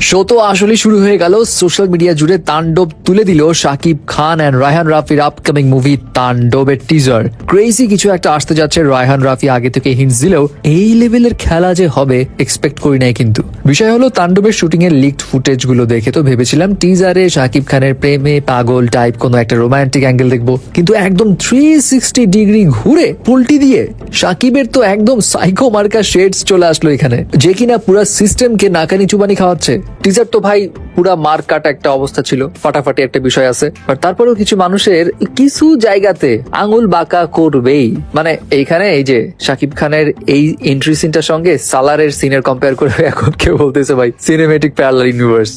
Show তো আসলে শুরু হয়ে গেল। সোশ্যাল মিডিয়া জুড়ে তাণ্ডব তুলে দিল শাকিব খান অ্যান্ড রায়হান রাফির আপকামিং মুভি তাণ্ডবের টিজার ক্রেজি কিছু একটা আসতে যাচ্ছে রায়হান রাফি আগে থেকে হিন্টস দিলেও এই লেভেলের খেলা যে হবে এক্সপেক্ট করি নাই কিন্তু। বিষয় হলো, তাণ্ডবের শুটিং এর লিকড ফুটেজগুলো দেখে তো ভেবেছিলাম টিজারে শাকিব খানের প্রেমে পাগল টাইপ কোনো একটা রোমান্টিক অ্যাঙ্গেল দেখব। কিন্তু একদম থ্রি সিক্সটি ডিগ্রি ঘুরে পুলটি দিয়ে শাকিবের তো একদম সাইকো মার্কা শেডস চলে আসলো এখানে। যে কিনা পুরো সিস্টেমকে নাকানি চুবানি খাওয়াচ্ছে। টিজার তো ভাই পুরা মার কাটা একটা অবস্থা ছিল, ফাটাফাটি একটা বিষয় আছে। তারপরেও কিছু মানুষের কিছু জায়গাতে আঙুল বাঁকা করবেই। মানে এইখানে এই যে সাকিব খানের এই এন্ট্রি সিনটার সঙ্গে সালারের সিনের কম্পেয়ার করে এখন কেউ বলতেছে ভাই সিনেমেটিক প্যারালার ইউনিভার্স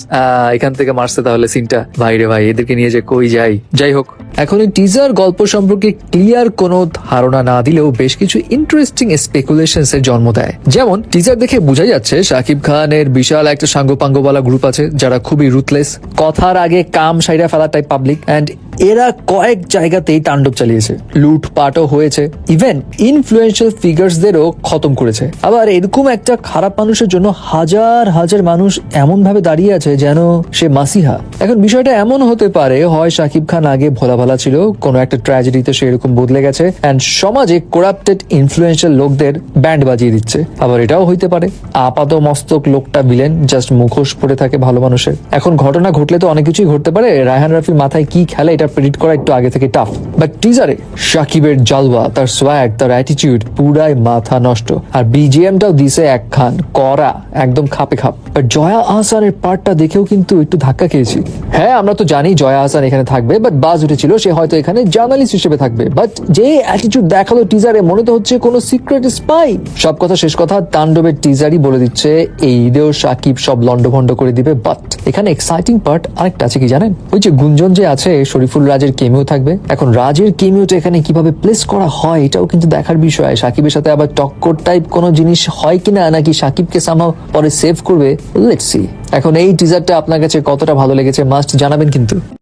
এখান থেকে মারছে তাহলে সিনটা ভাই রে ভাই, এদেরকে নিয়ে যে কই যাই? যাই হোক এখন এই টিজার গল্প সম্পর্কে ক্লিয়ার কোনো ধারণা না দিলেও বেশ কিছু ইন্টারেস্টিং স্পেকুলেশনস এর জন্ম দেয়। যেমন টিজার দেখে বোঝা যাচ্ছে শাকিব খানের বিশাল একটা সাঙ্গপাঙ্গওয়ালা গ্রুপ আছে যারা খুবই রুথলেস কথার আগে কাম সাইরা ফেলা টাইপ পাবলিক অ্যান্ড এরা কয়েক জায়গাতেই তাণ্ডব চালিয়েছে। লুটপাটও হয়েছে। ইভেন ইনফ্লুয়েন্সিয়াল ফিগার্সদেরও খতম করেছে। আবার এরকম একটা খারাপ মানুষের জন্য হাজার হাজার মানুষ এমন ভাবে দাঁড়িয়ে আছে যেন সে মাসিহা। এখন বিষয়টা এমন হতে পারে, হয় শাকিব খান আগে ভোলা ভালা ছিল, কোনো একটা ট্র্যাজেডিতে সে এরকম বদলে গেছে অ্যান্ড সমাজে করাপ্টেড ইনফ্লুয়েন্সিয়াল লোকদের ব্যান্ড বাজিয়ে দিচ্ছে। আবার এটাও হইতে পারে। আপাত মস্তক লোকটা বিলেন জাস্ট মুখোশ পড়ে থাকে ভালো মানুষের। এখন ঘটনা ঘটলে তো অনেক কিছুই ঘটতে পারে। রায়হান রাফির মাথায় কি খেলে, এটা প্রেডিক্ট করা একটু আগে থেকে টাফ বাট টিজারে সাকিবের জালওয়া, তার সোয়াগ তার অ্যাটিটিউড পুরাই মাথা নষ্ট। আর বিজিএমটাও দিছে এক খান করা একদম খাপে খাপ। জয়া আহসানের পার্টটা দেখেও কিন্তু একটু ধাক্কা খেয়েছি। হ্যাঁ আমরা তো জানি জয়া আহসান এখানে থাকবে বাট বাজ উঠেছিল, সে হয়তো এখানে জার্নালিস্ট হিসেবে থাকবে। বাট যে অ্যাটিটিউড দেখাল টিজারে মনে তো হচ্ছে কোনো সিক্রেট স্পাই সব কথা, শেষ কথা, তাণ্ডবের টিজারই বলে দিচ্ছে, এই ঈদেও সাকিব সব লন্ডভন্ড করে দিবে বাট এখানে এক্সাইটিং পার্ট আরেকটা আছে কি জানেন? ওই যে গুঞ্জন যে আছে, শরীফুল রাজের কেমিও থাকবে। এখন রাজের কেমিওটা এখানে কীভাবে প্লেস করা হয়, এটাও কিন্তু দেখার বিষয়। সাকিবের সাথে আবার টক্কর টাইপ কোনো জিনিস হয় কিনা, নাকি সাকিবকে সামাও পরে সেভ করবে? লেটস এখন এই টিজারটা আপনার কাছে কতটা ভালো লেগেছে মাস্ট জানাবেন কিন্তু।